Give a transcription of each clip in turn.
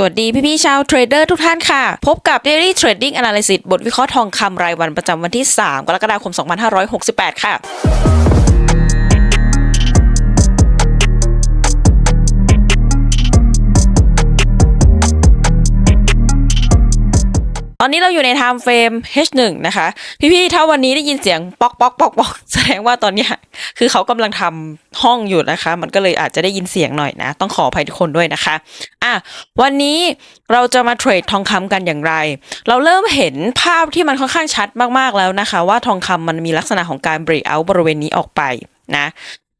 สวัสดีพี่ๆชาวเทรดเดอร์ทุกท่านค่ะ พบกับ Daily Trading Analysis บทวิเคราะห์ทองคำรายวันประจำวันที่ 3 กรกฎาคม 2568 ค่ะ อนนี้เราอยู่ใน time frame H1 นะคะ พี่ๆ ถ้าวันนี้ได้ยินเสียงป๊อกป๊อกป๊อกป๊อกแสดงว่าตอนนี้คือเขากำลังทำห้องอยู่นะคะ มันก็เลยอาจจะได้ยินเสียงหน่อยนะ ต้องขออภัยทุกคนด้วยนะคะ อะ วันนี้เราจะมาเทรดทองคำกันอย่างไร เราเริ่มเห็นภาพที่มันค่อนข้างชัดมากๆแล้วนะคะ ว่าทองคำมันมีลักษณะของการ break out บริเวณนี้ออกไปนะ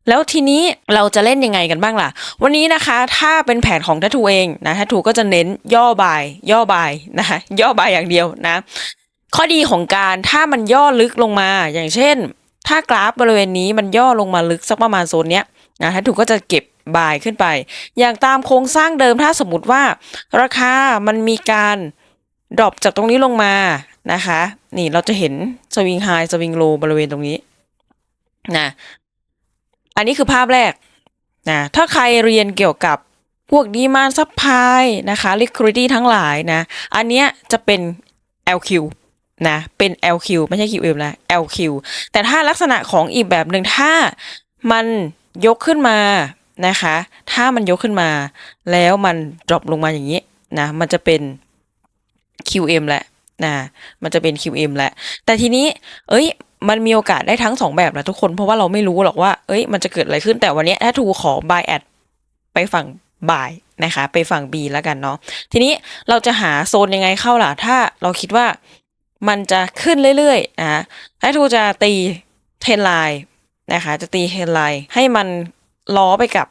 แล้วทีนี้เราจะเล่นยังไงกันบ้างล่ะ วันนี้นะคะถ้าเป็นแผนของทัตูเองนะทัตูก็จะเน้นย่อบาย ย่อบายนะคะย่อบายอย่างเดียวนะ ข้อดีของการถ้ามันย่อลึกลงมาอย่างเช่น ถ้ากราฟบริเวณนี้มันย่อลงมาลึกสักประมาณโซนเนี้ยนะทัตูก็จะเก็บบายขึ้นไป อย่างตามโครงสร้างเดิมถ้าสมมติว่า ราคามันมีการดรอปจากตรงนี้ลงมานะคะ นี่เราจะเห็นสวิงไฮสวิงโลบริเวณตรงนี้นะ อันนี้คือภาพแรกนะถ้าใครเรียนเกี่ยวกับพวกดีมานซับพายนะคะ liquidity ทั้งหลายนะ อันเนี้ยจะเป็น LQ นะ เป็น LQ ไม่ใช่ QM แล้ว LQ แต่ถ้าลักษณะของอีกแบบหนึ่งถ้ามันยกขึ้นมานะคะ ถ้ามันยกขึ้นมา แล้วมัน drop ลงมาอย่างนี้นะ มันจะเป็น QM แหละนะ มันจะเป็น QM แหละ แต่ทีนี้ เอ้ย มันมีโอกาสได้ทั้งสองแบบนะทุกคนเพราะว่าเราไม่รู้หรอกว่า เอ้ย มันจะเกิดอะไรขึ้นแต่วันนี้ถ้าทูขอ buy at ไปฝั่ง buy นะคะ ไปฝั่ง B แล้วกันเนาะทีนี้เราจะหาโซนยังไงเข้าล่ะ ถ้าเราคิดว่ามันจะขึ้นเรื่อยๆนะถ้าทูจะตีเทนไลน์นะคะ จะตีเทนไลน์ให้มันล้อไปกับ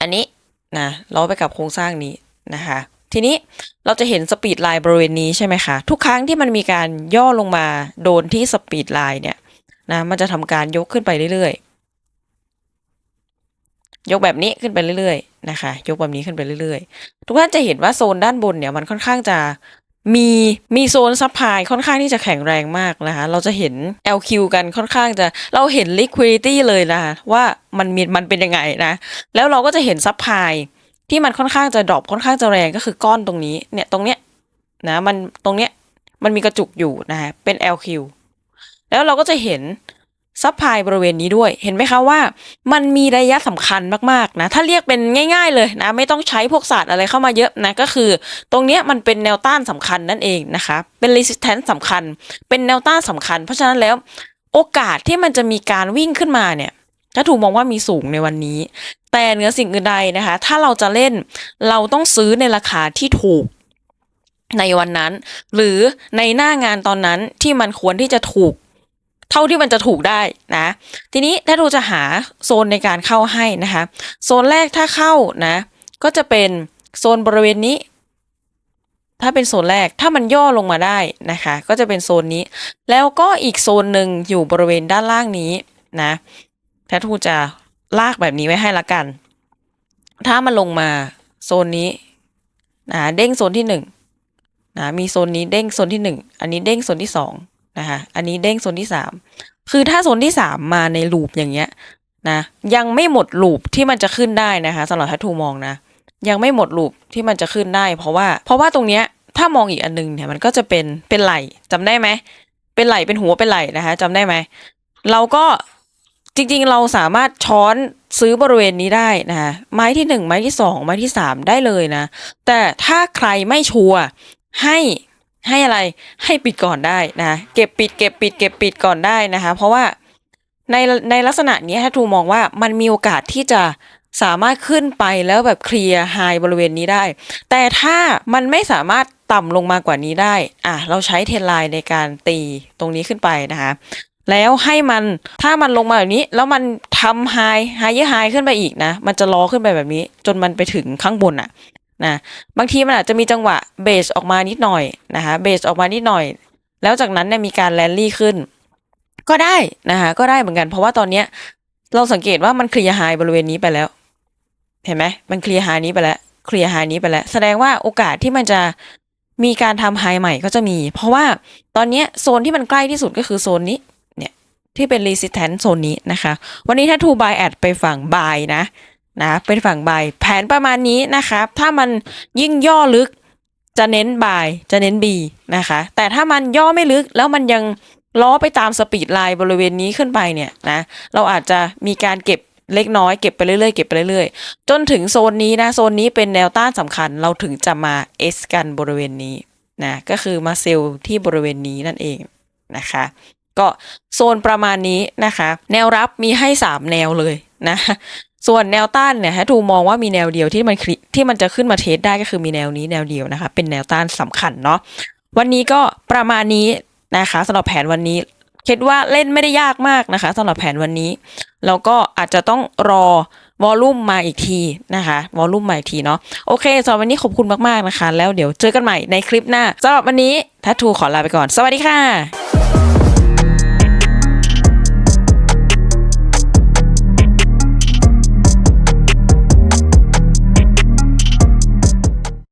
อันนี้นะล้อไปกับโครงสร้างนี้นะคะ ทีนี้เราจะเห็นสปีดไลน์บริเวณนี้ใช่ไหมคะ ทุกครั้งที่มันมีการย่อลงมาโดนที่สปีดไลน์เนี่ยนะมันจะทำการยกขึ้นไปเรื่อยๆ ยกแบบนี้ขึ้นไปเรื่อยๆนะคะ ยกแบบนี้ขึ้นไปเรื่อยๆ ทุกท่านจะเห็นว่าโซนด้านบนเนี่ยมันค่อนข้างจะมีมีโซนซัพพลายค่อนข้างที่จะแข็งแรงมากนะคะ เราจะเห็น LQ กันค่อนข้างจะเราเห็น liquidity เลยนะคะว่ามันมีมันเป็นยังไงนะ แล้วเราก็จะเห็นซัพพลาย ที่มันค่อนข้างจะดรอปค่อนข้างจะแรงก็คือก้อนตรงนี้ เนี่ยตรงเนี้ยนะมันตรงเนี้ยมันมีกระจุกอยู่นะฮะเป็น LQ แล้วเราก็จะเห็นซัพพลายบริเวณนี้ด้วย เห็นไหมคะว่า มันมีระยะสำคัญมากๆนะ ถ้าเรียกเป็นง่าย ๆ เลยนะ ไม่ต้องใช้พวกศาสตร์อะไรเข้ามาเยอะนะ ก็คือ ตรงเนี้ยมันเป็นแนวต้านสำคัญนั่นเองนะคะ เป็น resistance สำคัญ เป็นแนวต้านสำคัญ เพราะฉะนั้นแล้ว โอกาสที่มันจะมีการวิ่งขึ้นมาเนี่ย ถ้าถูกมองว่ามีสูงในวันนี้ แต่เหนือสิ่งอื่นใดนะคะ ถ้าเราจะเล่นเราต้องซื้อในราคาที่ถูกในวันนั้น หรือในหน้างานตอนนั้นที่มันควรที่จะถูก เท่าที่มันจะถูกได้นะ ทีนี้ถ้าเราจะหาโซนในการเข้าให้นะคะ โซนแรกถ้าเข้านะ ก็จะเป็นโซนบริเวณนี้ ถ้าเป็นโซนแรกถ้ามันย่อลงมาได้นะคะ ก็จะเป็นโซนนี้ แล้วก็อีกโซนหนึ่งอยู่บริเวณด้านล่างนี้นะ แททูจะลากแบบนี้ไว้ให้ละกัน ถ้ามันลงมาโซนนี้นะเด้งโซนที่หนึ่งนะมีโซนนี้เด้งโซนที่หนึ่งอันนี้เด้งโซนที่สองนะคะอันนี้เด้งโซนที่สามคือถ้าโซนที่สามมาในลูปอย่างเงี้ยนะยังไม่หมดลูปที่มันจะขึ้นได้นะคะสำหรับทัทูมองนะ ยังไม่หมดลูปที่มันจะขึ้นได้ เพราะว่า เพราะว่าตรงเนี้ยถ้ามองอีกอันนึงเนี่ยมันก็จะเป็นเป็นไหลจำได้ไหมเป็นไหลเป็นหัวเป็นไหลนะคะจำได้ไหมเราก็ จริงๆ เราสามารถช้อนซื้อบริเวณนี้ได้นะคะไม้ที่หนึ่งไม้ที่สองไม้ที่สามได้เลยนะ แต่ถ้าใครไม่ชัวร์ให้ให้อะไรให้ปิดก่อนได้นะเก็บปิดเก็บปิดเก็บปิดก่อนได้นะคะ เพราะว่าในในลักษณะนี้ถ้าทูมองว่ามันมีโอกาสที่จะสามารถขึ้นไปแล้วแบบเคลียร์ไฮบริเวณนี้ได้ แต่ถ้ามันไม่สามารถต่ำลงมากว่านี้ได้ อะ เราใช้เทนไลน์ในการตีตรงนี้ขึ้นไปนะคะ แล้วให้มันถ้ามันลงมาแบบนี้ แล้วมันทำไฮไฮเยอะไฮขึ้นไปอีกนะ มันจะล้อขึ้นไปแบบนี้ จนมันไปถึงข้างบนอะนะบางทีมันอาจจะมีจังหวะเบสออกมานิดหน่อยนะคะเบสออกมานิดหน่อย แล้วจากนั้นเนี่ยมีการแลนลี่ขึ้น ก็ได้นะคะก็ได้เหมือนกัน เพราะว่าตอนเนี้ยเราสังเกตว่ามันเคลียร์ไฮบริเวณนี้ไปแล้ว เห็นไหมมันเคลียร์ไฮนี้ไปแล้วเคลียร์ไฮนี้ไปแล้ว แสดงว่าโอกาสที่มันจะมีการทำไฮใหม่ก็จะมี เพราะว่าตอนเนี้ยโซนที่มันใกล้ที่สุดก็คือโซนนี้ ที่เป็น resistance โซนนี้นะคะ วันนี้ถ้า to buy at ไปฝั่ง buy นะนะเป็นฝั่งบายแผนประมาณนี้นะคะถ้ามันยิ่งย่อลึกจะเน้นบายจะเน้น B นะคะ แต่ถ้ามันย่อไม่ลึกแล้วมันยังล้อไปตามสปีดไลน์บริเวณนี้ขึ้นไปเนี่ยนะเราอาจจะมีการเก็บเล็กน้อยเก็บไปเรื่อยๆเก็บไปเรื่อยๆ จนถึงโซนนี้นะ โซนนี้เป็นแนวต้านสำคัญเราถึงจะมา S กันบริเวณนี้นะก็คือมาเซลที่บริเวณนี้นั่นเองนะคะ ก็โซนประมาณนี้นะคะ แนวรับมีให้ 3 แนวเลยนะ ส่วนแนวต้านเนี่ยฮะทูมองว่ามีแนวเดียวที่มันที่มันจะขึ้นมาเทสได้ก็คือมีแนวนี้แนวเดียวนะคะ เป็นแนวต้านสำคัญเนาะวันนี้ก็ประมาณนี้นะคะสำหรับแผนวันนี้คิดว่าเล่นไม่ได้ยากมากนะคะสำหรับแผนวันนี้แล้วก็อาจจะต้องรอวอลลุ่มมาอีกทีนะคะวอลลุ่มมาอีกทีเนาะโอเคสำหรับวันนี้ขอบคุณมากๆนะคะ แล้วเดี๋ยวเจอกันใหม่ในคลิปหน้าสำหรับวันนี้ทัตทูขอลาไปก่อน สวัสดีค่ะ